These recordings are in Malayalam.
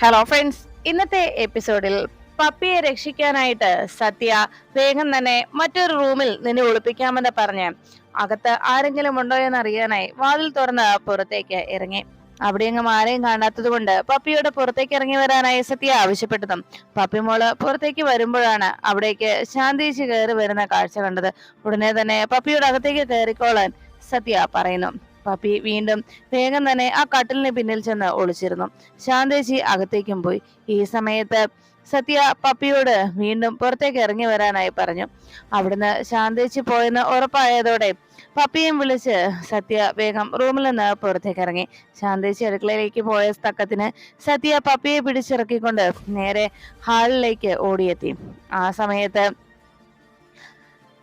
ഹലോ ഫ്രണ്ട്സ് ഇന്നത്തെ എപ്പിസോഡിൽ പപ്പിയെ രക്ഷിക്കാനായിട്ട് സത്യ വേഗം തന്നെ മറ്റൊരു റൂമിൽ നിന്നെ ഒളിപ്പിക്കാമെന്ന് പറഞ്ഞ് അകത്ത് ആരെങ്കിലും ഉണ്ടോ എന്ന് അറിയാനായി വാതിൽ തുറന്ന് പുറത്തേക്ക് ഇറങ്ങി. അവിടെയെങ്ങും ആരെയും കാണാത്തത് കൊണ്ട് പപ്പിയോട് പുറത്തേക്ക് ഇറങ്ങി വരാനായി സത്യ ആവശ്യപ്പെട്ടതും പപ്പി മോൾ പുറത്തേക്ക് വരുമ്പോഴാണ് അവിടേക്ക് ശാന്തിച്ച് കയറി വരുന്ന കാഴ്ച കണ്ടത്. ഉടനെ തന്നെ പപ്പിയോട് അകത്തേക്ക് കയറിക്കോളാൻ സത്യ പറയുന്നു. പപ്പി വീണ്ടും വേഗം തന്നെ ആ കട്ടിലിന് പിന്നിൽ ചെന്ന് ഒളിച്ചിരുന്നു. ശാന്തേച്ചി അകത്തേക്കും പോയി. ഈ സമയത്ത് സത്യ പപ്പിയോട് വീണ്ടും പുറത്തേക്ക് ഇറങ്ങി വരാനായി പറഞ്ഞു. അവിടുന്ന് ശാന്തേച്ചി പോയെന്ന് ഉറപ്പായതോടെ പപ്പിയും വിളിച്ച് സത്യ വേഗം റൂമിൽ നിന്ന് പുറത്തേക്ക് ഇറങ്ങി. ശാന്തേച്ചി അടുക്കളയിലേക്ക് പോയ തക്കത്തിന് സത്യ പപ്പിയെ പിടിച്ചിറക്കിക്കൊണ്ട് നേരെ ഹാളിലേക്ക് ഓടിയെത്തി. ആ സമയത്ത്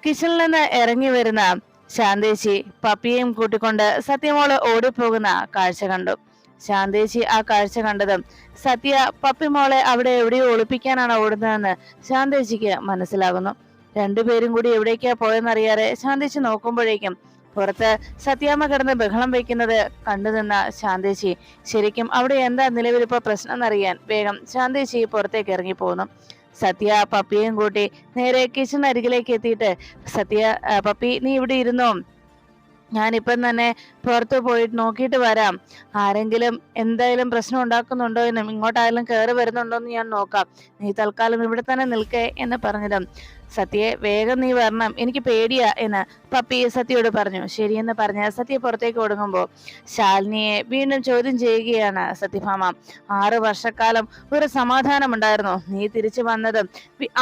കിച്ചണിൽ നിന്ന് ഇറങ്ങി വരുന്ന ശാന്തേച്ചി പപ്പിയെയും കൂട്ടിക്കൊണ്ട് സത്യമോൾ ഓടിപ്പോകുന്ന കാഴ്ച കണ്ടു. ശാന്തേച്ചി ആ കാഴ്ച കണ്ടതും സത്യ പപ്പിമോളെ അവിടെ എവിടെയോ ഒളിപ്പിക്കാനാണ് ഓടുന്നതെന്ന് ശാന്തേച്ചിക്ക് മനസ്സിലാകുന്നു. രണ്ടുപേരും കൂടി എവിടേക്കാ പോയെന്നറിയാതെ ശാന്തേച്ചി നോക്കുമ്പോഴേക്കും പുറത്ത് സത്യാമ്മ കിടന്ന് ബഹളം വയ്ക്കുന്നത് കണ്ടു നിന്ന ശാന്തേച്ചി ശരിക്കും അവിടെ എന്താ നിലവിലിപ്പോ പ്രശ്നം എന്നറിയാൻ വേഗം ശാന്തേച്ചി പുറത്തേക്ക് ഇറങ്ങി പോകുന്നു സത്യ പപ്പിയും കൂട്ടി നേരെ കിച്ചൺ അരികിലേക്ക് എത്തിയിട്ട് സത്യ പപ്പി നീ ഇവിടെ ഇരുന്നോ? ഞാനിപ്പം തന്നെ പുറത്ത് പോയിട്ട് നോക്കിയിട്ട് വരാം. ആരെങ്കിലും എന്തായാലും പ്രശ്നം ഉണ്ടാക്കുന്നുണ്ടോ എന്നും ഇങ്ങോട്ടായാലും കയറി വരുന്നുണ്ടോ എന്ന് ഞാൻ നോക്കാം. നീ തൽക്കാലം ഇവിടെ തന്നെ നിൽക്കേ എന്ന് പറഞ്ഞതും സത്യയെ വേഗം നീ വരണം. എനിക്ക് പേടിയാ എന്ന് പപ്പി സത്യയോട് പറഞ്ഞു. ശരിയെന്ന് പറഞ്ഞ് സത്യ പുറത്തേക്ക് ഒടുങ്ങുമ്പോൾ ശാലിനിയെ വീണ്ടും ചോദ്യം ചെയ്യുകയാണ് സത്യഭാമ. ആറു വർഷക്കാലം ഒരു സമാധാനം ഉണ്ടായിരുന്നു നീ തിരിച്ചു വന്നതും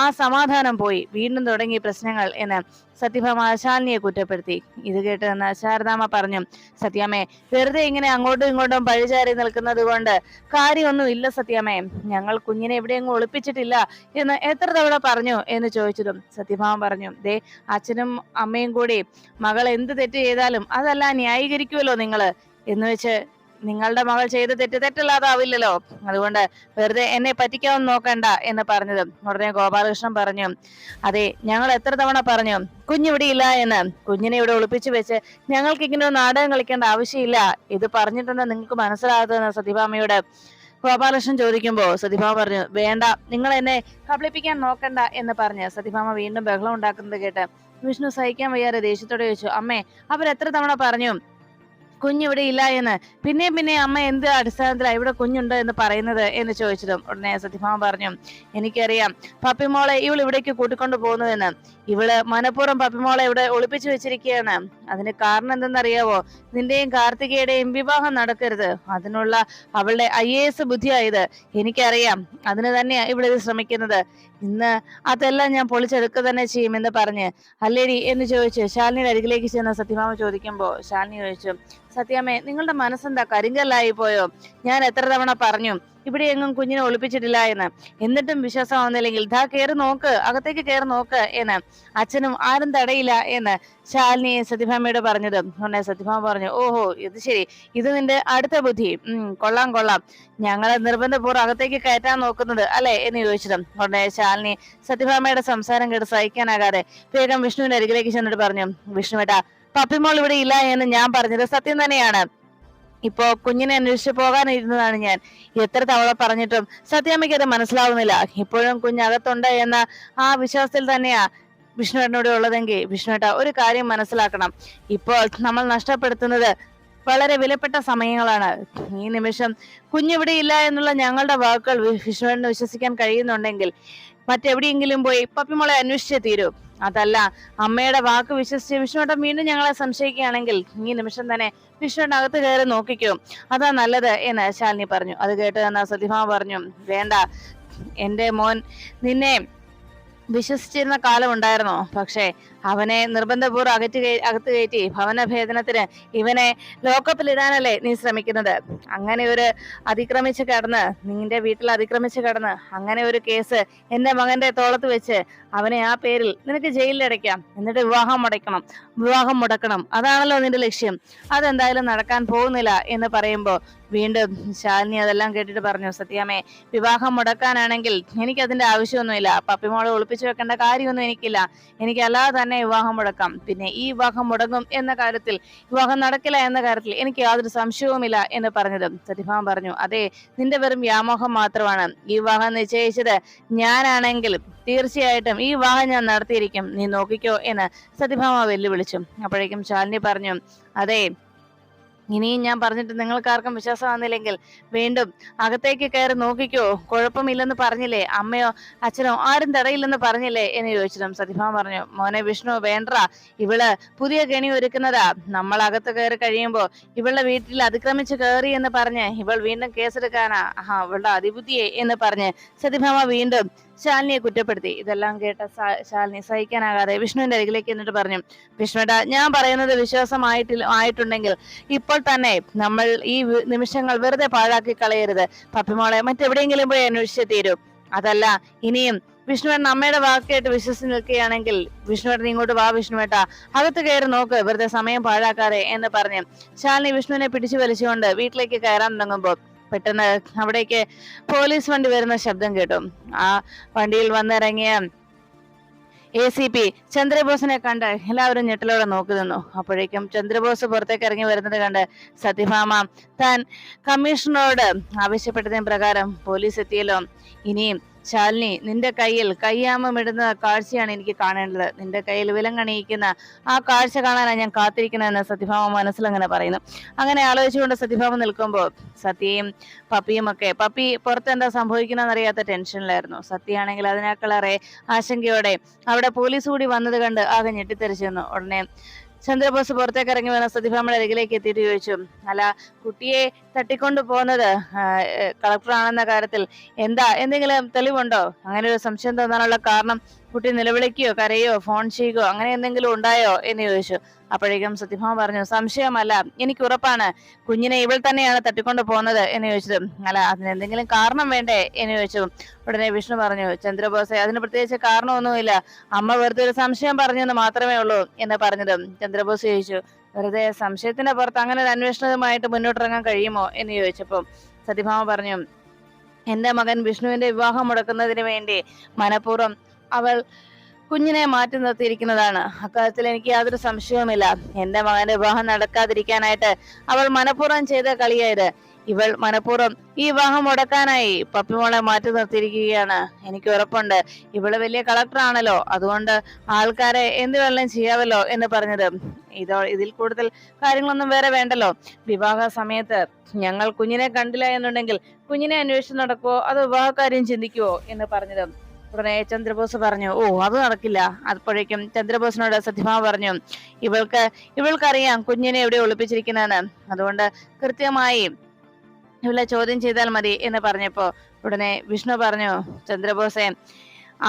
ആ സമാധാനം പോയി. വീണ്ടും തുടങ്ങി പ്രശ്നങ്ങൾ എന്ന് സത്യഭാമ ശാലിനിയെ കുറ്റപ്പെടുത്തി. ഇത് കേട്ട് നിന്ന് ശാരദാമ്മ പറഞ്ഞു. സത്യാമ്മേ വെറുതെ ഇങ്ങനെ അങ്ങോട്ടും ഇങ്ങോട്ടും പഴിചാരി നിൽക്കുന്നത് കൊണ്ട് കാര്യമൊന്നും ഇല്ല സത്യാമ്മേ. ഞങ്ങൾ കുഞ്ഞിനെ എവിടെയെങ്കിലും ഒളിപ്പിച്ചിട്ടില്ല എന്ന് എത്ര തവണ പറഞ്ഞു എന്ന് ചോദിച്ചതും സത്യഭാമ പറഞ്ഞു ദേ അച്ഛനും അമ്മയും കൂടെ മകൾ എന്ത് തെറ്റ് ചെയ്താലും അതല്ല ന്യായീകരിക്കുമല്ലോ നിങ്ങൾ എന്ന് വെച്ച് നിങ്ങളുടെ മകൾ ചെയ്ത തെറ്റ് തെറ്റല്ലാതാവില്ലല്ലോ. അതുകൊണ്ട് വെറുതെ എന്നെ പറ്റിക്കാമെന്ന് നോക്കണ്ട എന്ന് പറഞ്ഞത് ഉടനെ ഗോപാലകൃഷ്ണൻ പറഞ്ഞു അതെ ഞങ്ങൾ എത്ര തവണ പറഞ്ഞു കുഞ്ഞിവിടെ ഇല്ല എന്ന്. കുഞ്ഞിനെ ഇവിടെ ഒളിപ്പിച്ചു വെച്ച് ഞങ്ങൾക്ക് ഇങ്ങനെ നാടകം കളിക്കേണ്ട ആവശ്യമില്ല. ഇത് പറഞ്ഞിട്ടെന്ന് നിങ്ങൾക്ക് മനസ്സിലാകുന്ന സത്യഭാമയോട് ഗോപാലകൃഷ്ണൻ ചോദിക്കുമ്പോ സതിഭാമ പറഞ്ഞു വേണ്ട നിങ്ങൾ എന്നെ കബളിപ്പിക്കാൻ നോക്കണ്ട എന്ന് പറഞ്ഞ് സതിഭാമ വീണ്ടും ബഹളം ഉണ്ടാക്കുന്നത് കേട്ട് വിഷ്ണു സഹിക്കാൻ വയ്യാതെ ദേഷ്യത്തോടെ ചോദിച്ചു അമ്മേ അവർ എത്ര തവണ പറഞ്ഞു കുഞ്ഞിവിടെ ഇല്ല എന്ന്? പിന്നെയും പിന്നെ അമ്മ എന്ത് അടിസ്ഥാനത്തിലാണ് ഇവിടെ കുഞ്ഞുണ്ട് എന്ന് പറയുന്നത്? എന്ന് ചോദിച്ചതും ഉടനെ സത്യഭാമ പറഞ്ഞു എനിക്കറിയാം പപ്പിമോളെ ഇവൾ ഇവിടേക്ക് കൂട്ടിക്കൊണ്ടു പോകുന്നതെന്ന്. ഇവൾ മനഃപൂർവം പപ്പിമോളെ ഇവിടെ ഒളിപ്പിച്ചു വെച്ചിരിക്കുകയാണ്. അതിന് കാരണം എന്തെന്നറിയാവോ? നിന്റെയും കാർത്തികയുടെയും വിവാഹം നടക്കരുത്. അതിനുള്ള അവളുടെ ഐ എ എസ് ബുദ്ധിയായത് എനിക്കറിയാം. അതിന് തന്നെയാ ഇവിടെ ശ്രമിക്കുന്നത്. ഇന്ന് അതെല്ലാം ഞാൻ പൊളിച്ചെടുക്കുക തന്നെ ചെയ്യുമെന്ന് പറഞ്ഞ് അല്ലേടി എന്ന് ചോദിച്ച് ശാലിനിയുടെ അരികിലേക്ക് ചെന്ന സത്യമാമ ചോദിക്കുമ്പോൾ ശാലിനി ചോദിച്ചു സത്യാമ്മേ നിങ്ങളുടെ മനസ്സെന്താ കരിങ്കല്ലായി പോയോ? ഞാൻ എത്ര തവണ പറഞ്ഞു ഇവിടെ എങ്ങും കുഞ്ഞിനെ ഒളിപ്പിച്ചിട്ടില്ല എന്ന്. എന്നിട്ടും വിശ്വാസം ആവുന്നില്ലെങ്കിൽ ദാ കയറി നോക്ക് അകത്തേക്ക് കയറി നോക്ക് എന്ന്. അച്ഛനും ആരും തടയില്ല എന്ന് ശാലിനി സത്യഭാമയോട് പറഞ്ഞത്. ഉടനെ സത്യഭാമ പറഞ്ഞു ഓഹോ ഇത് ശരി. ഇത് നിന്റെ അടുത്ത ബുദ്ധി. ഉം കൊള്ളാം കൊള്ളാം. ഞങ്ങളെ നിർബന്ധപൂർവം അകത്തേക്ക് കയറ്റാൻ നോക്കുന്നത് അല്ലെ? എന്ന് ചോദിച്ചതും ഉടനെ ശാലിനി സത്യഭാമയുടെ സംസാരം കേട്ട് സഹിക്കാനാകാതെ വേഗം വിഷ്ണുവിന്റെ അരികിലേക്ക് ചെന്നിട്ട് പറഞ്ഞു വിഷ്ണുവേട്ടാ പപ്പിമോൾ ഇവിടെ ഇല്ല എന്ന് ഞാൻ പറഞ്ഞത് സത്യം തന്നെയാണ്. ഇപ്പോ കുഞ്ഞിനെ അന്വേഷിച്ചു പോകാനിരുന്നതാണ് ഞാൻ. എത്ര തവണ പറഞ്ഞിട്ടും സത്യാമ്മയ്ക്ക് അത് മനസ്സിലാവുന്നില്ല. ഇപ്പോഴും കുഞ്ഞകത്തുണ്ട് എന്ന ആ വിശ്വാസത്തിൽ തന്നെയാ വിഷ്ണുവേട്ടനോട് ഉള്ളതെങ്കിൽ വിഷ്ണുവേട്ട ഒരു കാര്യം മനസ്സിലാക്കണം. ഇപ്പോൾ നമ്മൾ നഷ്ടപ്പെടുത്തുന്നത് വളരെ വിലപ്പെട്ട സമയങ്ങളാണ്. ഈ നിമിഷം കുഞ്ഞിവിടെ ഇല്ല എന്നുള്ള ഞങ്ങളുടെ വാക്കുകൾ വിഷ്ണുവേട്ടന് വിശ്വസിക്കാൻ കഴിയുന്നുണ്ടെങ്കിൽ മറ്റെവിടെയെങ്കിലും പോയി പപ്പിമോളെ അന്വേഷിച്ചേ തീരൂ. അതല്ല അമ്മയുടെ വാക്ക് വിശ്വസിച്ച് വിഷ്ണുട്ടൻ വീണ്ടും ഞങ്ങളെ സംശയിക്കുകയാണെങ്കിൽ ഈ നിമിഷം തന്നെ വിഷ്ണുവിന്റെ അകത്ത് കയറി നോക്കിക്കോ. അതാ നല്ലത് എന്ന് ശാലിനി പറഞ്ഞു. അത് കേട്ട് തന്ന സത്യഭാമ പറഞ്ഞു വേണ്ട എന്റെ മോൻ നിന്നെ വിശ്വസിച്ചിരുന്ന കാലം ഉണ്ടായിരുന്നോ? പക്ഷേ അവനെ നിർബന്ധപൂർവം അകറ്റ് അകത്ത് കയറ്റി ഭവനഭേദനത്തിന് ഇവനെ ലോക്കപ്പിലിടാനല്ലേ നീ ശ്രമിക്കുന്നത്. അങ്ങനെ ഒരു അതിക്രമിച്ച് കടന്ന് നിന്റെ വീട്ടിൽ അതിക്രമിച്ച് കടന്ന് അങ്ങനെ ഒരു കേസ് എന്റെ മകന്റെ തോളത്ത് വെച്ച് അവനെ ആ പേരിൽ നിനക്ക് ജയിലിലടയ്ക്കാം എന്നിട്ട് വിവാഹം മുടക്കണം വിവാഹം മുടക്കണം. അതാണല്ലോ നിന്റെ ലക്ഷ്യം. അതെന്തായാലും നടക്കാൻ പോകുന്നില്ല എന്ന് പറയുമ്പോൾ വീണ്ടും ശാലിനി അതെല്ലാം കേട്ടിട്ട് പറഞ്ഞു സത്യാമേ വിവാഹം മുടക്കാനാണെങ്കിൽ എനിക്ക് അതിന്റെ ആവശ്യമൊന്നുമില്ല. പപ്പിമോളെ ഒളിപ്പിച്ചു വെക്കേണ്ട കാര്യമൊന്നും എനിക്കില്ല. എനിക്ക് അല്ലാതെ തന്നെ തന്നെ വിവാഹം മുടക്കാം. പിന്നെ ഈ വിവാഹം മുടങ്ങും എന്ന കാര്യത്തിൽ വിവാഹം നടക്കില്ല എന്ന കാര്യത്തിൽ എനിക്ക് യാതൊരു സംശയവുമില്ല എന്ന് പറഞ്ഞത് സത്യഭാമ പറഞ്ഞു. അതെ നിന്റെ വെറും വ്യാമോഹം മാത്രമാണ്. ഈ വിവാഹം നിശ്ചയിച്ചത് ഞാനാണെങ്കിൽ തീർച്ചയായിട്ടും ഈ വിവാഹം ഞാൻ നടത്തിയിരിക്കും. നീ നോക്കിക്കോ എന്ന് സത്യഭാമ വെല്ലുവിളിച്ചു. അപ്പോഴേക്കും ശാലിനി പറഞ്ഞു അതെ ഇനിയും ഞാൻ പറഞ്ഞിട്ട് നിങ്ങൾക്ക് ആർക്കും വിശ്വാസം വന്നില്ലെങ്കിൽ വീണ്ടും അകത്തേക്ക് കയറി നോക്കിക്കോ. കുഴപ്പമില്ലെന്ന് പറഞ്ഞില്ലേ? അമ്മയോ അച്ഛനോ ആരും തടയില്ലെന്ന് പറഞ്ഞില്ലേ? എന്ന് ചോദിച്ചിട്ടും സതിഭാൻ പറഞ്ഞു മോനെ വിഷ്ണു വേണ്ട ഇവൾ പുതിയ കെണി ഒരുക്കുന്നതാ. നമ്മൾ അകത്ത് കയറി കഴിയുമ്പോ ഇവളുടെ വീട്ടിൽ അതിക്രമിച്ച് കയറി എന്ന് പറഞ്ഞ് ഇവൾ വീണ്ടും കേസെടുക്കാനാ. ആ ഇവളുടെ അതിബുദ്ധിയെ എന്ന് പറഞ്ഞ് സതിഭാമ വീണ്ടും ശാലിനിയെ കുറ്റപ്പെടുത്തി. ഇതെല്ലാം കേട്ട ശാലിനി സഹിക്കാനാകാതെ വിഷ്ണുവിന്റെ അരികിലേക്ക് എന്നിട്ട് പറഞ്ഞു വിഷ്ണുട ഞാൻ പറയുന്നത് വിശ്വാസമായിട്ട് ആയിട്ടുണ്ടെങ്കിൽ ഇപ്പോൾ തന്നെ നമ്മൾ ഈ നിമിഷങ്ങൾ വെറുതെ പാഴാക്കി കളയരുത്. പപ്പിമോളെ മറ്റെവിടെയെങ്കിലും പോയി അന്വേഷിച്ചേ തീരൂ. അതല്ല ഇനിയും വിഷ്ണുവേട്ടൻ അമ്മയുടെ വാക്കേട്ട് വിശ്വസിച്ച് നിൽക്കുകയാണെങ്കിൽ വിഷ്ണുവേട്ടൻ ഇങ്ങോട്ട് വാ വിഷ്ണുവേട്ട. അകത്ത് കയറി നോക്ക് വെറുതെ സമയം പാഴാക്കാതെ എന്ന് പറഞ്ഞ് ശാലിനി വിഷ്ണുവിനെ പിടിച്ചു വലിച്ചുകൊണ്ട് വീട്ടിലേക്ക് കയറാൻ തുടങ്ങുമ്പോൾ പെട്ടെന്ന് അവിടേക്ക് പോലീസ് വണ്ടി വരുന്ന ശബ്ദം കേട്ടു. ആ വണ്ടിയിൽ വന്നിറങ്ങിയ എ സി പി ചന്ദ്രബോസിനെ കണ്ട് എല്ലാവരും ഞെട്ടലോടെ നോക്കി നിന്നു. അപ്പോഴേക്കും ചന്ദ്രബോസ് പുറത്തേക്ക് ഇറങ്ങി വരുന്നത് കണ്ട് സത്യഭാമ താൻ കമ്മീഷണറോട് ആവശ്യപ്പെട്ടതിന് പ്രകാരം പോലീസ് എത്തിയല്ലോ. ഇനിയും ശാലിനി നിന്റെ കയ്യിൽ കയ്യാമം ഇടുന്ന കാഴ്ചയാണ് എനിക്ക് കാണേണ്ടത്. നിന്റെ കയ്യിൽ വിലങ്ങണിയിക്കുന്ന ആ കാഴ്ച കാണാനാണ് ഞാൻ കാത്തിരിക്കുന്നതെന്ന് സത്യഭാമ മനസ്സിലങ്ങനെ പറയുന്നു. അങ്ങനെ ആലോചിച്ചുകൊണ്ട് സത്യഭാമ നിൽക്കുമ്പോൾ സത്യയും പപ്പിയും ഒക്കെ പപ്പി പുറത്ത് എന്താ സംഭവിക്കുന്നറിയാത്ത ടെൻഷനിലായിരുന്നു. സത്യയാണെങ്കിൽ അതിനേക്കാളേറെ ആശങ്കയോടെ അവിടെ പോലീസ് കൂടി വന്നത് കണ്ട് ആകെ ഞെട്ടിത്തെറിച്ചിരുന്നു. ഉടനെ ചന്ദ്രബോസ് പുറത്തേക്ക് ഇറങ്ങി വന്ന സത്യഭാമയുടെ അരികിലേക്ക് എത്തിയിട്ട് ചോദിച്ചു അല്ല കുട്ടിയെ തട്ടിക്കൊണ്ടു പോകുന്നത് കളക്ടർ ആണെന്ന കാര്യത്തിൽ എന്താ? എന്തെങ്കിലും തെളിവുണ്ടോ? അങ്ങനെ ഒരു സംശയം തോന്നാനുള്ള കാരണം കുട്ടി നിലവിളിക്കുകയോ കരയോ ഫോൺ ചെയ്യുകയോ അങ്ങനെ എന്തെങ്കിലും ഉണ്ടായോ എന്ന് ചോദിച്ചു. അപ്പോഴേക്കും സത്യഭാമ പറഞ്ഞു സംശയമല്ല എനിക്ക് ഉറപ്പാണ്. കുഞ്ഞിനെ ഇവൾ തന്നെയാണ് തട്ടിക്കൊണ്ട് പോകുന്നത് എന്ന് ചോദിച്ചത് അല്ല അതിന് എന്തെങ്കിലും കാരണം വേണ്ടേ എന്ന് ചോദിച്ചു. ഉടനെ വിഷ്ണു പറഞ്ഞു ചന്ദ്രബോസെ അതിന് പ്രത്യേകിച്ച് കാരണമൊന്നുമില്ല. അമ്മ വെറുതെ ഒരു സംശയം പറഞ്ഞെന്ന് മാത്രമേ ഉള്ളൂ എന്ന് പറഞ്ഞത്. ചന്ദ്രബോസ് ചോദിച്ചു വെറുതെ സംശയത്തിന്റെ പുറത്ത് അങ്ങനെ ഒരു അന്വേഷണവുമായിട്ട് മുന്നോട്ടിറങ്ങാൻ കഴിയുമോ എന്ന് ചോദിച്ചപ്പോൾ സത്യഭാമ പറഞ്ഞു എന്റെ മകൻ വിഷ്ണുവിന്റെ വിവാഹം മുടക്കുന്നതിന് വേണ്ടി മനഃപൂർവം അവൾ കുഞ്ഞിനെ മാറ്റി നിർത്തിയിരിക്കുന്നതാണ്. അക്കാര്യത്തിൽ എനിക്ക് യാതൊരു സംശയവുമില്ല. എന്റെ മകന്റെ വിവാഹം നടക്കാതിരിക്കാനായിട്ട് അവൾ മനഃപൂർവം ചെയ്ത കളിയായത്. ഇവൾ മനഃപൂർവം ഈ വിവാഹം മുടക്കാനായി പപ്പിമോളെ മാറ്റി നിർത്തിയിരിക്കുകയാണ്. എനിക്ക് ഉറപ്പുണ്ട്. ഇവൾ വലിയ കളക്ടറാണല്ലോ അതുകൊണ്ട് ആൾക്കാരെ എന്ത് വെള്ളം ചെയ്യാമല്ലോ എന്ന് പറഞ്ഞത്. ഇതോ ഇതിൽ കൂടുതൽ കാര്യങ്ങളൊന്നും വേറെ വേണ്ടല്ലോ. വിവാഹ സമയത്ത് ഞങ്ങൾ കുഞ്ഞിനെ കണ്ടില്ല എന്നുണ്ടെങ്കിൽ കുഞ്ഞിനെ അന്വേഷിച്ച് നടക്കുവോ? അതോ വിവാഹക്കാര്യം ചിന്തിക്കുവോ? എന്ന് പറഞ്ഞത്. ഉടനെ ചന്ദ്രബോസ് പറഞ്ഞു ഓ അത് നടക്കില്ല. അപ്പോഴേക്കും ചന്ദ്രബോസിനോട് സത്യഭാമ പറഞ്ഞു ഇവൾക്ക് ഇവൾക്കറിയാം കുഞ്ഞിനെ എവിടെ ഒളിപ്പിച്ചിരിക്കുന്നതെന്ന്. അതുകൊണ്ട് കൃത്യമായി ഇവളെ ചോദ്യം ചെയ്താൽ മതി എന്ന് പറഞ്ഞപ്പോ ഉടനെ വിഷ്ണു പറഞ്ഞു ചന്ദ്രബോസെ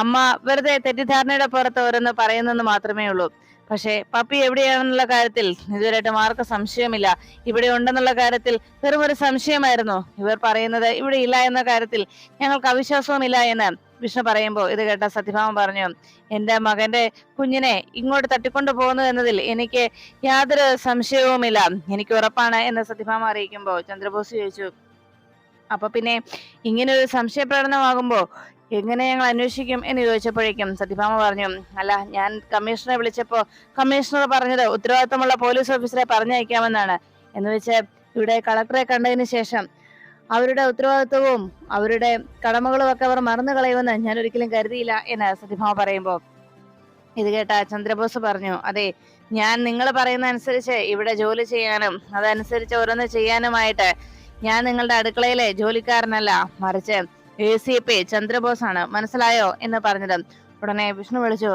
അമ്മ വെറുതെ തെറ്റിദ്ധാരണയുടെ പുറത്ത് ഓരോന്ന് പറയുന്നെന്ന് മാത്രമേ ഉള്ളൂ. പക്ഷേ പപ്പി എവിടെയാണെന്നുള്ള കാര്യത്തിൽ ഇതുവരെയായിട്ടും ആർക്കും സംശയമില്ല. ഇവിടെ ഉണ്ടെന്നുള്ള കാര്യത്തിൽ വെറും ഒരു സംശയമായിരുന്നു. ഇവർ പറയുന്നത് ഇവിടെ ഇല്ല എന്ന കാര്യത്തിൽ ഞങ്ങൾക്ക് അവിശ്വാസവുമില്ല എന്ന് വിഷ്ണു പറയുമ്പോൾ ഇത് കേട്ട സത്യഭാമ പറഞ്ഞു എന്റെ മകന്റെ കുഞ്ഞിനെ ഇങ്ങോട്ട് തട്ടിക്കൊണ്ടു പോകുന്നു എന്നതിൽ എനിക്ക് യാതൊരു സംശയവുമില്ല. എനിക്ക് ഉറപ്പാണ് എന്ന് സത്യഭാമ അറിയിക്കുമ്പോൾ ചന്ദ്രബോസ് ചോദിച്ചു അപ്പൊ പിന്നെ ഇങ്ങനെ ഒരു സംശയപ്രകടനമാകുമ്പോ എങ്ങനെ ഞങ്ങൾ അന്വേഷിക്കും? എന്ന് ചോദിച്ചപ്പോഴേക്കും സത്യഭാമ പറഞ്ഞു അല്ല ഞാൻ കമ്മീഷണറെ വിളിച്ചപ്പോൾ കമ്മീഷണർ പറഞ്ഞത് ഉത്തരവാദിത്തമുള്ള പോലീസ് ഓഫീസറെ പറഞ്ഞയക്കാമെന്നാണ്. എന്ന് വെച്ച് ഇവിടെ കളക്ടറെ കണ്ടതിന് ശേഷം അവരുടെ ഉത്തരവാദിത്വവും അവരുടെ കടമകളും ഒക്കെ അവർ മറന്നു കളയുമെന്ന് ഞാൻ ഒരിക്കലും കരുതിയില്ല എന്ന് സത്യഭാമ പറയുമ്പോൾ. ഇത് കേട്ട ചന്ദ്രബോസ് പറഞ്ഞു അതെ ഞാൻ നിങ്ങൾ പറയുന്ന അനുസരിച്ച് ഇവിടെ ജോലി ചെയ്യാനും അതനുസരിച്ച് ഓരോന്ന് ചെയ്യാനുമായിട്ട് ഞാൻ നിങ്ങളുടെ അടുക്കളയിലെ ജോലിക്കാരനല്ല മറിച്ച് എ സി പി ചന്ദ്രബോസ് ആണ് മനസ്സിലായോ? എന്ന് പറഞ്ഞത് ഉടനെ വിഷ്ണു വിളിച്ചു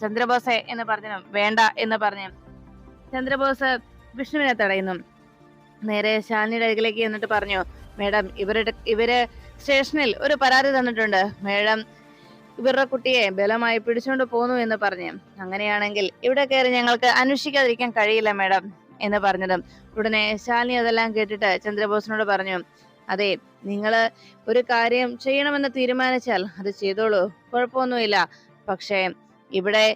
ചന്ദ്രബോസെ എന്ന് പറഞ്ഞു വേണ്ട എന്ന് പറഞ്ഞു ചന്ദ്രബോസ് വിഷ്ണുവിനെ തടയുന്നു. നേരെ ശാലിനിയുടെ അരികിലേക്ക് എന്നിട്ട് പറഞ്ഞു മേഡം ഇവരുടെ ഇവർ സ്റ്റേഷനിൽ ഒരു പരാതി തന്നിട്ടുണ്ട്. മേഡം ഇവരുടെ കുട്ടിയെ ബലമായി പിടിച്ചുകൊണ്ട് പോന്നു എന്ന് പറഞ്ഞു. അങ്ങനെയാണെങ്കിൽ ഇവിടെ കയറി ഞങ്ങൾക്ക് അന്വേഷിക്കാതിരിക്കാൻ കഴിയില്ല മേഡം എന്ന് പറഞ്ഞതും ഉടനെ ശാലിനി അതെല്ലാം കേട്ടിട്ട് ചന്ദ്രബോസിനോട് പറഞ്ഞു അതെ നിങ്ങൾ ഒരു കാര്യം ചെയ്യണമെന്ന് തീരുമാനിച്ചാൽ അത് ചെയ്തോളൂ കുഴപ്പമൊന്നുമില്ല. പക്ഷേ ഇവിടെ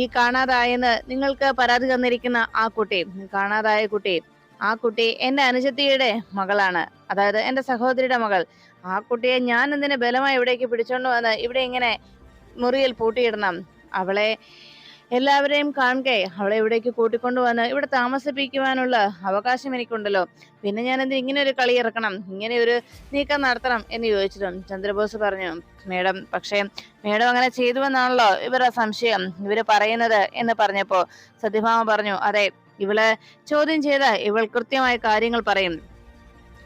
ഈ കാണാതായെന്ന് നിങ്ങൾക്ക് പരാതി തന്നിരിക്കുന്ന ആ കുട്ടി കാണാതായ കുട്ടി ആ കുട്ടി എന്റെ അനുജത്തിയുടെ മകളാണ്. അതായത് എന്റെ സഹോദരിയുടെ മകൾ. ആ കുട്ടിയെ ഞാൻ എന്തിനെ ബലമായി ഇവിടേക്ക് പിടിച്ചോണ്ട് വന്ന് ഇവിടെ ഇങ്ങനെ മുറിയിൽ പൂട്ടിയിടണം? അവളെ എല്ലാവരെയും കാണുകെ. അവളെ ഇവിടേക്ക് കൂട്ടിക്കൊണ്ടുവന്ന് ഇവിടെ താമസിപ്പിക്കുവാനുള്ള അവകാശം എനിക്കുണ്ടല്ലോ. പിന്നെ ഞാൻ എന്ത് ഇങ്ങനെ ഒരു കളി ഇറക്കണം? ഇങ്ങനെ ഒരു നീക്കം നടത്തണം എന്ന് ചോദിച്ചിട്ടും ചന്ദ്രബോസ് പറഞ്ഞു മേഡം പക്ഷേ മേഡം അങ്ങനെ ചെയ്തുവെന്നാണല്ലോ ഇവരുടെ സംശയം. ഇവർ പറയുന്നത് എന്ന് പറഞ്ഞപ്പോ സത്യഭാമ പറഞ്ഞു അതെ ഇവളെ ചോദ്യം ചെയ്ത ഇവൾ കൃത്യമായ കാര്യങ്ങൾ പറയും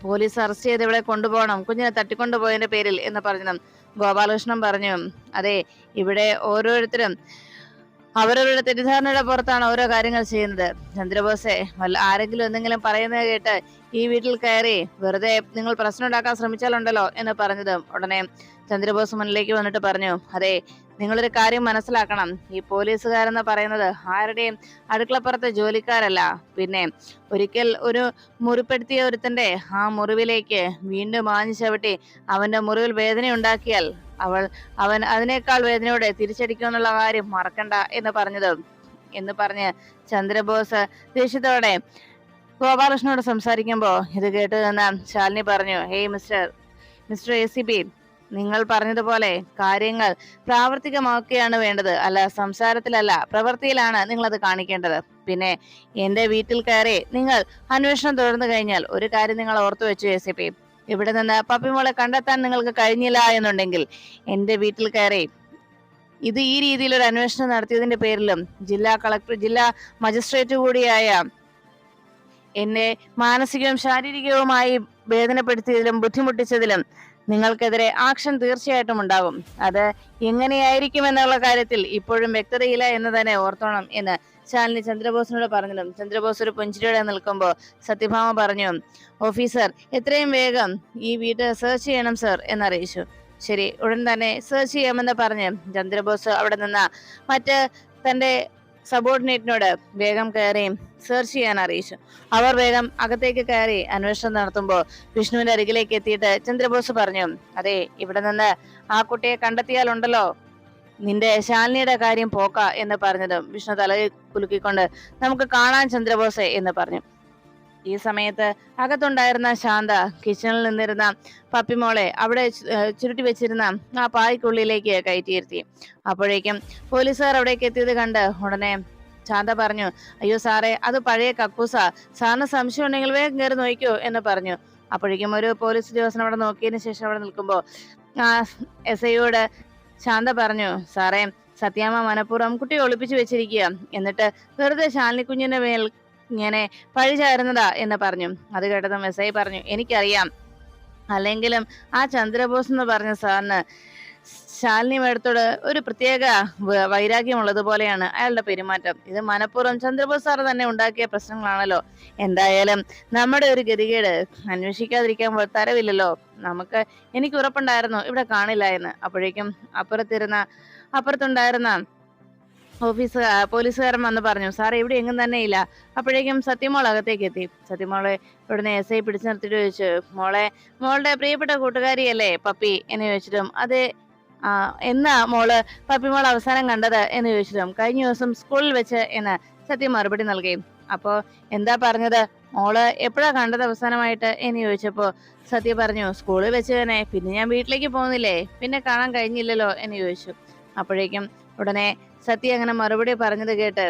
പോലീസ് അറസ്റ്റ് ചെയ്ത് ഇവളെ കൊണ്ടുപോകണം കുഞ്ഞിനെ തട്ടിക്കൊണ്ടുപോയതിന്റെ പേരിൽ എന്ന് പറഞ്ഞു ഗോപാലകൃഷ്ണൻ പറഞ്ഞു അതെ ഇവിടെ ഓരോരുത്തരും അവരവരുടെ തെറ്റിദ്ധാരണയുടെ പുറത്താണ് ഓരോ കാര്യങ്ങൾ ചെയ്യുന്നത്. ചന്ദ്രബോസെ വല്ല ആരെങ്കിലും എന്തെങ്കിലും പറയുന്നത് കേട്ട് ഈ വീട്ടിൽ കയറി വെറുതെ നിങ്ങൾ പ്രശ്നം ഉണ്ടാക്കാൻ ശ്രമിച്ചാലുണ്ടല്ലോ എന്ന് പറഞ്ഞത് ഉടനെ ചന്ദ്രബോസ് മുന്നിലേക്ക് വന്നിട്ട് പറഞ്ഞു അതെ നിങ്ങളൊരു കാര്യം മനസ്സിലാക്കണം. ഈ പോലീസുകാരെന്ന് പറയുന്നത് ആരുടെയും അടുക്കളപ്പുറത്തെ ജോലിക്കാരല്ല. പിന്നെ ഒരിക്കൽ ഒരു മുറിപ്പെടുത്തിയ ഒരുത്തന്റെ ആ മുറിവിലേക്ക് വീണ്ടും ആഞ്ഞു ചവിട്ടി അവന്റെ മുറിവിൽ വേദന ഉണ്ടാക്കിയാൽ അവൾ അവൻ അതിനേക്കാൾ വേദനയോടെ തിരിച്ചടിക്കുമെന്നുള്ള കാര്യം മറക്കണ്ട എന്ന് പറഞ്ഞത്. എന്ന് പറഞ്ഞ് ചന്ദ്രബോസ് ദേഷ്യത്തോടെ ഗോപാലകൃഷ്ണനോട് സംസാരിക്കുമ്പോൾ ഇത് കേട്ടു നിന്ന് ശാലിനി പറഞ്ഞു hey mister mister A C B നിങ്ങൾ പറഞ്ഞതുപോലെ കാര്യങ്ങൾ പ്രാവർത്തികമാക്കുകയാണ് വേണ്ടത്. അല്ല സംസാരത്തിലല്ല പ്രവൃത്തിയിലാണ് നിങ്ങൾ അത് കാണിക്കേണ്ടത്. പിന്നെ എന്റെ വീട്ടിൽ കയറി നിങ്ങൾ അന്വേഷണം തുടർന്നു കഴിഞ്ഞാൽ ഒരു കാര്യം നിങ്ങൾ ഓർത്തു വെച്ചു എ സി പി. ഇവിടെ നിന്ന് പപ്പിമോളെ കണ്ടെത്താൻ നിങ്ങൾക്ക് കഴിഞ്ഞില്ല എന്നുണ്ടെങ്കിൽ എന്റെ വീട്ടിൽ കയറി ഇത് ഈ രീതിയിൽ ഒരു അന്വേഷണം നടത്തിയതിന്റെ പേരിലും ജില്ലാ കളക്ടർ ജില്ലാ മജിസ്ട്രേറ്റ് കൂടിയായ എന്നെ മാനസികവും ശാരീരികവുമായി വേദനപ്പെടുത്തിയതിലും ബുദ്ധിമുട്ടിച്ചതിലും നിങ്ങൾക്കെതിരെ ആക്ഷൻ തീർച്ചയായിട്ടും ഉണ്ടാകും. അത് എങ്ങനെയായിരിക്കും എന്നുള്ള കാര്യത്തിൽ ഇപ്പോഴും വ്യക്തതയില്ല എന്ന് തന്നെ ഓർത്തോണം എന്ന് ശാലിനി ചന്ദ്രബോസിനോട് പറഞ്ഞതും. ചന്ദ്രബോസ് ഒരു പുഞ്ചിരിയോടെ നിൽക്കുമ്പോൾ സത്യഭാമ പറഞ്ഞു ഓഫീസർ എത്രയും വേഗം ഈ വീട് സെർച്ച് ചെയ്യണം സർ എന്നറിയിച്ചു. ശരി ഉടൻ തന്നെ സെർച്ച് ചെയ്യാമെന്ന് പറഞ്ഞ് ചന്ദ്രബോസ് അവിടെ നിന്ന് മറ്റ് തന്റെ സബോർഡിനേറ്റിനോട് വേഗം കയറി സെർച്ച് ചെയ്യാൻ അറിയിച്ചു. അവർ വേഗം അകത്തേക്ക് കയറി അന്വേഷണം നടത്തുമ്പോൾ വിഷ്ണുവിന്റെ അരികിലേക്ക് എത്തിയിട്ട് ചന്ദ്രബോസ് പറഞ്ഞു അതെ ഇവിടെ നിന്ന് ആ കുട്ടിയെ കണ്ടെത്തിയാലുണ്ടല്ലോ. നിന്റെ ശാലിനിയുടെ കാര്യം പോക്ക എന്ന് പറഞ്ഞതും വിഷ്ണു തല കുലുക്കിക്കൊണ്ട് നമുക്ക് കാണാൻ ചന്ദ്രബോസെ എന്ന് പറഞ്ഞു. ഈ സമയത്ത് അകത്തുണ്ടായിരുന്ന ശാന്ത കിച്ചണിൽ നിന്നിരുന്ന പപ്പിമോളെ അവിടെ ചുരുട്ടി വെച്ചിരുന്ന ആ പായ്ക്കുള്ളിലേക്ക് കയറ്റിയിരുത്തി. അപ്പോഴേക്കും പോലീസുകാർ അവിടേക്ക് എത്തിയത് കണ്ട് ഉടനെ ശാന്ത പറഞ്ഞു അയ്യോ സാറേ അത് പഴയ കക്കൂസ. സാറിന് സംശയം ഉണ്ടെങ്കിൽ വേഗം കയറി നോക്കിയോ എന്ന് പറഞ്ഞു. അപ്പോഴേക്കും ഒരു പോലീസ് ഉദ്യോഗസ്ഥൻ അവിടെ നോക്കിയതിന് ശേഷം അവിടെ നിൽക്കുമ്പോൾ ആ എസ് ഐയോട് ശാന്ത പറഞ്ഞു സാറേ സത്യാമ്മ മനഃപൂർവം കുട്ടിയെ ഒളിപ്പിച്ചു വെച്ചിരിക്കുക എന്നിട്ട് വെറുതെ ശാലിനി കുഞ്ഞിന്റെ മേൽ ഇങ്ങനെ പഴി ചേർന്നതാ എന്ന് പറഞ്ഞു. അത് കേട്ടത് മെസ്സൈ പറഞ്ഞു എനിക്കറിയാം. അല്ലെങ്കിലും ആ ചന്ദ്രബോസ് എന്ന് പറഞ്ഞ സാറിന് ശാലിനി മേടത്തോട് ഒരു പ്രത്യേക വൈരാഗ്യം വൈരാഗ്യമുള്ളതുപോലെയാണ് അയാളുടെ പെരുമാറ്റം. ഇത് മനഃപൂർവം ചന്ദ്രബോസ് സാർ തന്നെ ഉണ്ടാക്കിയ പ്രശ്നങ്ങളാണല്ലോ. എന്തായാലും നമ്മുടെ ഒരു ഗതികേട് അന്വേഷിക്കാതിരിക്കാൻ തരവില്ലല്ലോ. നമുക്ക് എനിക്ക് ഉറപ്പുണ്ടായിരുന്നു ഇവിടെ കാണില്ല എന്ന്. അപ്പോഴേക്കും അപ്പുറത്തിരുന്ന അപ്പുറത്തുണ്ടായിരുന്ന ഓഫീസ് പോലീസുകാരൻ വന്ന് പറഞ്ഞു സാർ ഇവിടെ എങ്ങും തന്നെ ഇല്ല. അപ്പോഴേക്കും സത്യമോൾ അകത്തേക്ക് എത്തി. സത്യമോളെ ഇവിടുന്ന് എസ് ഐ പിടിച്ചു നിർത്തിയിട്ട് ചോദിച്ചു മോളെ മോളുടെ പ്രിയപ്പെട്ട കൂട്ടുകാരിയല്ലേ പപ്പി? എന്ന് ചോദിച്ചിട്ടും അത് എന്നാ മോൾ പപ്പി മോൾ അവസാനം കണ്ടത്? എന്ന് ചോദിച്ചിട്ടും കഴിഞ്ഞ ദിവസം സ്കൂളിൽ വെച്ച് എന്ന് സത്യം മറുപടി നൽകി. അപ്പോ എന്താ പറഞ്ഞത്? മോൾ എപ്പോഴാ കണ്ടത് അവസാനമായിട്ട്? എന്ന് ചോദിച്ചപ്പോ സത്യ പറഞ്ഞു സ്കൂളിൽ വെച്ച് തന്നെ പിന്നെ ഞാൻ വീട്ടിലേക്ക് പോകുന്നില്ലേ? പിന്നെ കാണാൻ കഴിഞ്ഞില്ലല്ലോ? എന്ന് ചോദിച്ചു. അപ്പോഴേക്കും ഉടനെ സത്യ അങ്ങനെ മറുപടി പറഞ്ഞത് കേട്ട്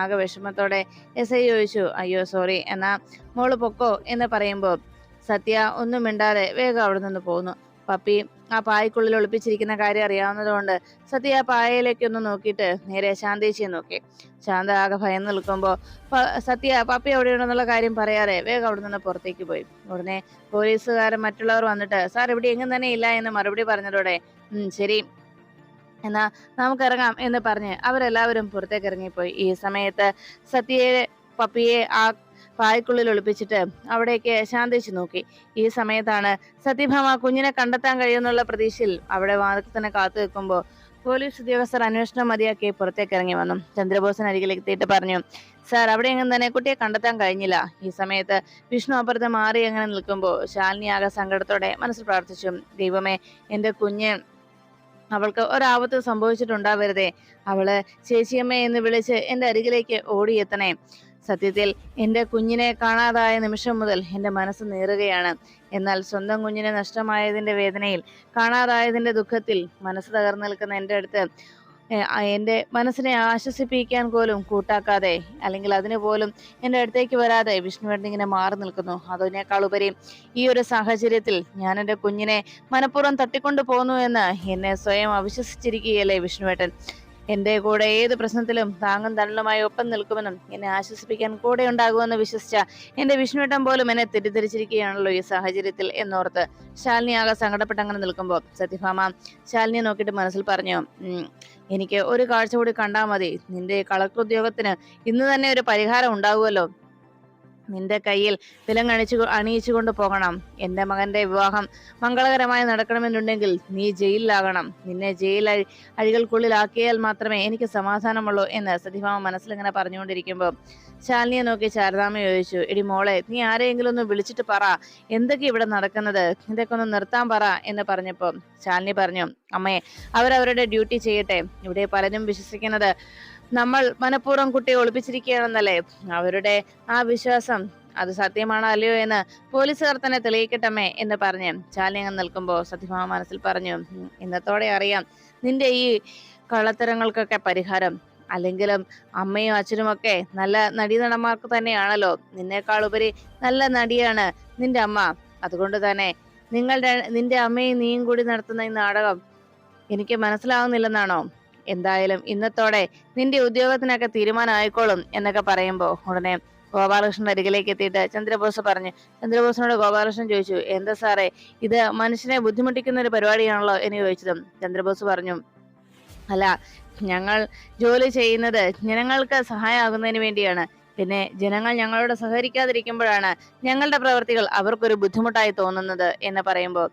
ആകെ വിഷമത്തോടെ എസ് ഐ ചോദിച്ചു അയ്യോ സോറി എന്നാ മോൾ പൊക്കോ? എന്ന് പറയുമ്പോൾ സത്യ ഒന്നും മിണ്ടാതെ വേഗം അവിടെ നിന്ന് പോകുന്നു പപ്പി ആ പായക്കുള്ളിൽ ഒളിപ്പിച്ചിരിക്കുന്ന കാര്യം അറിയാവുന്നതുകൊണ്ട് സത്യ ആ പായയിലേക്ക് ഒന്ന് നോക്കിയിട്ട് നേരെ ശാന്തേച്ചിയെ നോക്കി. ശാന്ത ആകെ ഭയം നിൽക്കുമ്പോൾ സത്യ പപ്പി എവിടെയുണ്ടെന്നുള്ള കാര്യം പറയാതെ വേഗം അവിടെ നിന്ന് പുറത്തേക്ക് പോയി. ഉടനെ പോലീസുകാരൻ മറ്റുള്ളവർ വന്നിട്ട് സാർ ഇവിടെ എങ്ങും തന്നെ ഇല്ല എന്ന് മറുപടി പറഞ്ഞതോടെ ശരി. എന്നാ നമുക്ക് ഇറങ്ങാം എന്ന് പറഞ്ഞ് അവരെല്ലാവരും പുറത്തേക്ക് ഇറങ്ങിപ്പോയി ഈ സമയത്ത് സത്യയെ പപ്പിയെ ആ പായ്ക്കുള്ളിൽ ഒളിപ്പിച്ചിട്ട് അവിടേക്ക് ശാന്തിച്ചു നോക്കി. ഈ സമയത്താണ് സത്യഭാമ കുഞ്ഞിനെ കണ്ടെത്താൻ കഴിയുമെന്നുള്ള പ്രതീക്ഷയിൽ അവിടെ വാതിൽ തന്നെ കാത്തു നിൽക്കുമ്പോൾ പോലീസ് ഉദ്യോഗസ്ഥർ അന്വേഷണം മതിയാക്കി പുറത്തേക്ക് ഇറങ്ങി വന്നു. ചന്ദ്രബോസൻ അരികിലേക്ക് എത്തിയിട്ട് പറഞ്ഞു സാർ അവിടെ എങ്ങനെ തന്നെ കുട്ടിയെ കണ്ടെത്താൻ കഴിഞ്ഞില്ല. ഈ സമയത്ത് വിഷ്ണു അപ്പുറത്ത് മാറി അങ്ങനെ നിൽക്കുമ്പോൾ ശാലിനി ആകെ സങ്കടത്തോടെ മനസ്സിൽ പ്രാർത്ഥിച്ചു. ദൈവമേ എന്റെ കുഞ്ഞ് അവൾക്ക് ഒരാപത്ത് സംഭവിച്ചിട്ടുണ്ടാവരുതേ. അവൾ ചേച്ചിയമ്മ എന്ന് വിളിച്ച് എന്റെ അരികിലേക്ക് ഓടിയെത്തണേ. സത്യത്തിൽ എന്റെ കുഞ്ഞിനെ കാണാതായ നിമിഷം മുതൽ എന്റെ മനസ്സ് നീറുകയാണ്. എന്നാൽ സ്വന്തം കുഞ്ഞിനെ നഷ്ടമായതിന്റെ വേദനയിൽ കാണാതായതിന്റെ ദുഃഖത്തിൽ മനസ്സ് തകർന്നു നിൽക്കുന്ന എന്റെ അടുത്ത് എന്റെ മനസ്സിനെ ആശ്വസിപ്പിക്കാൻ പോലും കൂട്ടാക്കാതെ അല്ലെങ്കിൽ അതിന് പോലും എന്റെ അടുത്തേക്ക് വരാതെ വിഷ്ണുവേട്ടൻ ഇങ്ങനെ മാറി നിൽക്കുന്നു. അതിനേക്കാൾ ഉപരി ഈ ഒരു സാഹചര്യത്തിൽ ഞാൻ എന്റെ കുഞ്ഞിനെ മനഃപൂർവം തട്ടിക്കൊണ്ടു പോന്നു എന്ന് എന്നെ സ്വയം അവിശ്വസിച്ചിരിക്കുകയല്ലേ വിഷ്ണുവേട്ടൻ എന്റെ കൂടെ ഏത് പ്രശ്നത്തിലും താങ്ങും തണലുമായി ഒപ്പം നിൽക്കുമെന്നും എന്നെ ആശ്വസിപ്പിക്കാൻ കൂടെ ഉണ്ടാകുമെന്ന് വിശ്വസിച്ച എന്റെ വിഷ്ണുവേട്ടൻ പോലും എന്നെ തെറ്റിദ്ധരിച്ചിരിക്കുകയാണല്ലോ ഈ സാഹചര്യത്തിൽ എന്നോർത്ത്. ശാലിനി ആകെ സങ്കടപ്പെട്ട് അങ്ങനെ നിൽക്കുമ്പോൾ സത്യഭാമ ശാലിനിയെ നോക്കിയിട്ട് മനസ്സിൽ പറഞ്ഞു "ഉം, എനിക്ക് ഒരു കാഴ്ച കൂടി കണ്ടാൽ മതി. നിന്റെ കളക്ടർ ഉദ്യോഗത്തിന് ഇന്ന് തന്നെ ഒരു പരിഹാരം ഉണ്ടാകുമല്ലോ നിന്റെ കയ്യിൽ വിലങ്ങണിച്ചു അണിയിച്ചുകൊണ്ട് പോകണം. എന്റെ മകന്റെ വിവാഹം മംഗളകരമായി നടക്കണമെന്നുണ്ടെങ്കിൽ നീ ജയിലിലാകണം. നിന്നെ ജയിൽ അഴി- അഴികൾക്കുള്ളിലാക്കിയാൽ മാത്രമേ എനിക്ക് സമാധാനമുള്ളൂ എന്ന് സത്യഭാമ മനസ്സിലിങ്ങനെ പറഞ്ഞുകൊണ്ടിരിക്കുമ്പോൾ ശാലിനിയെ നോക്കി ശാരദാമ്മ ചോദിച്ചു എടി മോളെ നീ ആരെയെങ്കിലും ഒന്ന് വിളിച്ചിട്ട് പറ. എന്തൊക്കെ ഇവിടെ നടക്കുന്നത്? ഇതൊക്കെ ഒന്ന് നിർത്താൻ പറ എന്ന് പറഞ്ഞപ്പോൾ ശാലിനി പറഞ്ഞു അമ്മയെ അവരവരുടെ ഡ്യൂട്ടി ചെയ്യട്ടെ. ഇവിടെ പലരും വിശ്വസിക്കുന്നത് നമ്മൾ മനഃപൂർവം കുട്ടിയെ ഒളിപ്പിച്ചിരിക്കുകയാണെന്നല്ലേ? അവരുടെ ആ വിശ്വാസം അത് സത്യമാണോ അല്ലയോ എന്ന് പോലീസുകാർ തന്നെ തെളിയിക്കട്ടെ എന്ന് പറഞ്ഞ് ചാലിയങ്ങ് നിൽക്കുമ്പോൾ സത്യഭാമ മനസ്സിൽ പറഞ്ഞു "ഉം, ഇന്നത്തോടെ അറിയാം നിന്റെ ഈ കള്ളത്തരങ്ങൾക്കൊക്കെ പരിഹാരം. അല്ലെങ്കിലും അമ്മയും അച്ഛനുമൊക്കെ നല്ല നടീനടന്മാർക്ക് തന്നെയാണല്ലോ. നിന്നേക്കാൾ ഉപരി നല്ല നടിയാണ് നിന്റെ അമ്മ. അതുകൊണ്ട് തന്നെ നിങ്ങളുടെ നിന്റെ അമ്മയും നീയും കൂടി നടത്തുന്ന ഈ നാടകം എനിക്ക് മനസ്സിലാവുന്നില്ലെന്നാണോ? എന്തായാലും ഇന്നത്തോടെ നിന്റെ ഉദ്യോഗത്തിനൊക്കെ തീരുമാനമായിക്കോളും എന്നൊക്കെ പറയുമ്പോൾ ഉടനെ ഗോപാലകൃഷ്ണൻ അരികിലേക്ക് എത്തിയിട്ട് ചന്ദ്രബോസ് പറഞ്ഞു ചന്ദ്രബോസിനോട് ഗോപാലകൃഷ്ണൻ ചോദിച്ചു എന്താ സാറേ ഇത് മനുഷ്യനെ ബുദ്ധിമുട്ടിക്കുന്ന ഒരു പരിപാടിയാണല്ലോ? എന്ന് ചോദിച്ചതും ചന്ദ്രബോസ് പറഞ്ഞു അല്ല ഞങ്ങൾ ജോലി ചെയ്യുന്നത് ജനങ്ങൾക്ക് സഹായമാകുന്നതിന് വേണ്ടിയാണ്. പിന്നെ ജനങ്ങൾ ഞങ്ങളോട് സഹകരിക്കാതിരിക്കുമ്പോഴാണ് ഞങ്ങളുടെ പ്രവർത്തികൾ അവർക്കൊരു ബുദ്ധിമുട്ടായി തോന്നുന്നത്. എന്ന് പറയുമ്പോൾ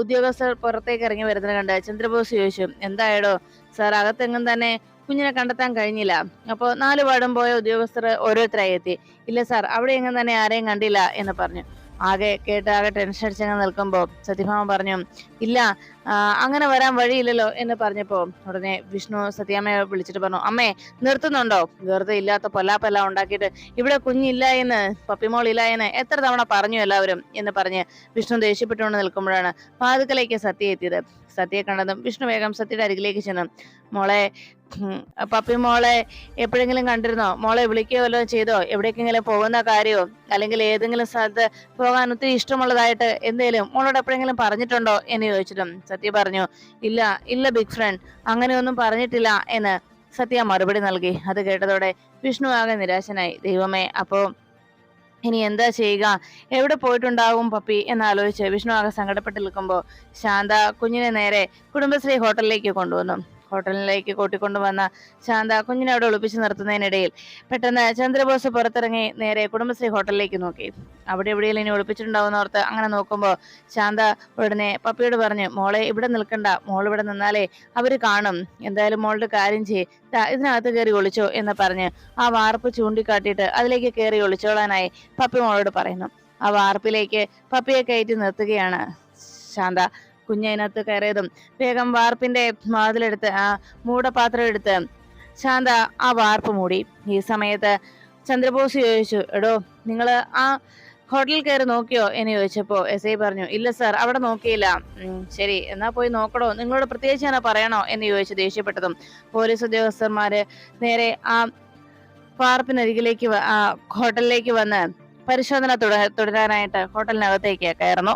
ഉദ്യോഗസ്ഥർ പുറത്തേക്ക് ഇറങ്ങി വരുന്നത് കണ്ട് ചന്ദ്രബോസ് ചോദിച്ചു എന്തായടോ സാർ അകത്തെങ്ങും തന്നെ കുഞ്ഞിനെ കണ്ടെത്താൻ കഴിഞ്ഞില്ല. അപ്പോൾ നാല് പാടും പോയ ഉദ്യോഗസ്ഥർ ഓരോരുത്തരായി എത്തി. ഇല്ല സാർ അവിടെ എങ്ങും തന്നെ ആരെയും കണ്ടില്ല എന്ന് പറഞ്ഞു. ആകെ കേട്ട് ആകെ ടെൻഷൻ അടിച്ചങ്ങ് നിൽക്കുമ്പോൾ സത്യഭാമ പറഞ്ഞു ഇല്ല അങ്ങനെ വരാൻ വഴിയില്ലല്ലോ എന്ന് പറഞ്ഞപ്പോ ഉടനെ വിഷ്ണു സത്യാമ്മയെ വിളിച്ചിട്ട് പറഞ്ഞു അമ്മേ നിർത്തുന്നുണ്ടോ? വെറുതെ ഇല്ലാത്ത പൊല്ലാപ്പെല്ലാം ഉണ്ടാക്കിയിട്ട് ഇവിടെ കുഞ്ഞില്ല എന്ന് പപ്പിമോൾ ഇല്ല എന്ന് എത്ര തവണ പറഞ്ഞു എല്ലാവരും? എന്ന് പറഞ്ഞ് വിഷ്ണു ദേഷ്യപ്പെട്ടുകൊണ്ട് നിൽക്കുമ്പോഴാണ് പാതുക്കലേക്ക് സത്യ എത്തിയത്. സത്യയെ കണ്ടതും വിഷ്ണു വേഗം സത്യയുടെ അരികിലേക്ക് ചെന്നു. മോളെ പപ്പി മോളെ എപ്പോഴെങ്കിലും കണ്ടിരുന്നോ? മോളെ വിളിക്കുകയോ വല്ലതും ചെയ്തോ? എവിടേക്കെങ്കിലും പോകുന്ന കാര്യമോ അല്ലെങ്കിൽ ഏതെങ്കിലും സ്ഥലത്ത് പോകാൻ ഒത്തിരി ഇഷ്ടമുള്ളതായിട്ട് എന്തെങ്കിലും മോളോട് എപ്പോഴെങ്കിലും പറഞ്ഞിട്ടുണ്ടോ? എന്ന് ചോദിച്ചിട്ടും സത്യ പറഞ്ഞു ഇല്ല ഇല്ല ബിഗ് ഫ്രണ്ട് അങ്ങനെയൊന്നും പറഞ്ഞിട്ടില്ല എന്ന് സത്യ മറുപടി നൽകി. അത് കേട്ടതോടെ വിഷ്ണു ആകെ നിരാശനായി. ദൈവമേ അപ്പോ ഇനി എന്താ ചെയ്യുക? എവിടെ പോയിട്ടുണ്ടാവും പപ്പി? എന്നാലോചിച്ച് വിഷ്ണു ആകെ സങ്കടപ്പെട്ട് നിൽക്കുമ്പോൾ ശാന്ത കുഞ്ഞിനെ നേരെ കുടുംബശ്രീ ഹോട്ടലിലേക്ക് കൊണ്ടുവന്നു. ഹോട്ടലിലേക്ക് കൂട്ടിക്കൊണ്ടുവന്ന ശാന്ത കുഞ്ഞിനെ അവിടെ ഒളിപ്പിച്ച് നിർത്തുന്നതിനിടയിൽ പെട്ടെന്ന് ചന്ദ്രബോസ് പുറത്തിറങ്ങി നേരെ കുടുംബശ്രീ ഹോട്ടലിലേക്ക് നോക്കി. അവിടെ എവിടെയെങ്കിലും ഇനി ഒളിപ്പിച്ചിട്ടുണ്ടാവുന്ന ഓർത്ത് അങ്ങനെ നോക്കുമ്പോൾ ശാന്ത ഉടനെ പപ്പിയോട് പറഞ്ഞു മോളെ ഇവിടെ നിൽക്കണ്ട. മോൾ ഇവിടെ നിന്നാലേ അവർ കാണും. എന്തായാലും മോളുടെ കാര്യം ചെയ്യ്. ഇതിനകത്ത് കയറി ഒളിച്ചോ എന്ന് പറഞ്ഞ് ആ വാർപ്പ് ചൂണ്ടിക്കാട്ടിയിട്ട് അതിലേക്ക് കയറി ഒളിച്ചോളാനായി പപ്പി മോളോട് പറയുന്നു. ആ വാർപ്പിലേക്ക് പപ്പിയെ കയറ്റി നിർത്തുകയാണ് ശാന്ത. കുഞ്ഞതിനകത്ത് കയറിയതും. വേഗം വാർപ്പിന്റെ വാതിലെടുത്ത് ആ മൂടപാത്രം എടുത്ത് ശാന്ത ആ വാർപ്പ് മൂടി. ഈ സമയത്ത് ചന്ദ്രബോസ് ചോദിച്ചു എടോ നിങ്ങൾ ആ ഹോട്ടലിൽ കയറി നോക്കിയോ? എന്ന് ചോദിച്ചപ്പോ എസ് ഐ പറഞ്ഞു ഇല്ല സാർ അവിടെ നോക്കിയില്ല. "ഉം, ശരി എന്നാ പോയി നോക്കണോ നിങ്ങളോട് പ്രത്യേകിച്ച് ഞാൻ പറയണോ? എന്ന് ചോദിച്ചു ദേഷ്യപ്പെട്ടതും പോലീസ് ഉദ്യോഗസ്ഥന്മാര് നേരെ ആ പാർപ്പിനരികിലേക്ക് ഹോട്ടലിലേക്ക് വന്ന് പരിശോധന തുടരാനായിട്ട് ഹോട്ടലിനകത്തേക്ക് കയറുന്നു.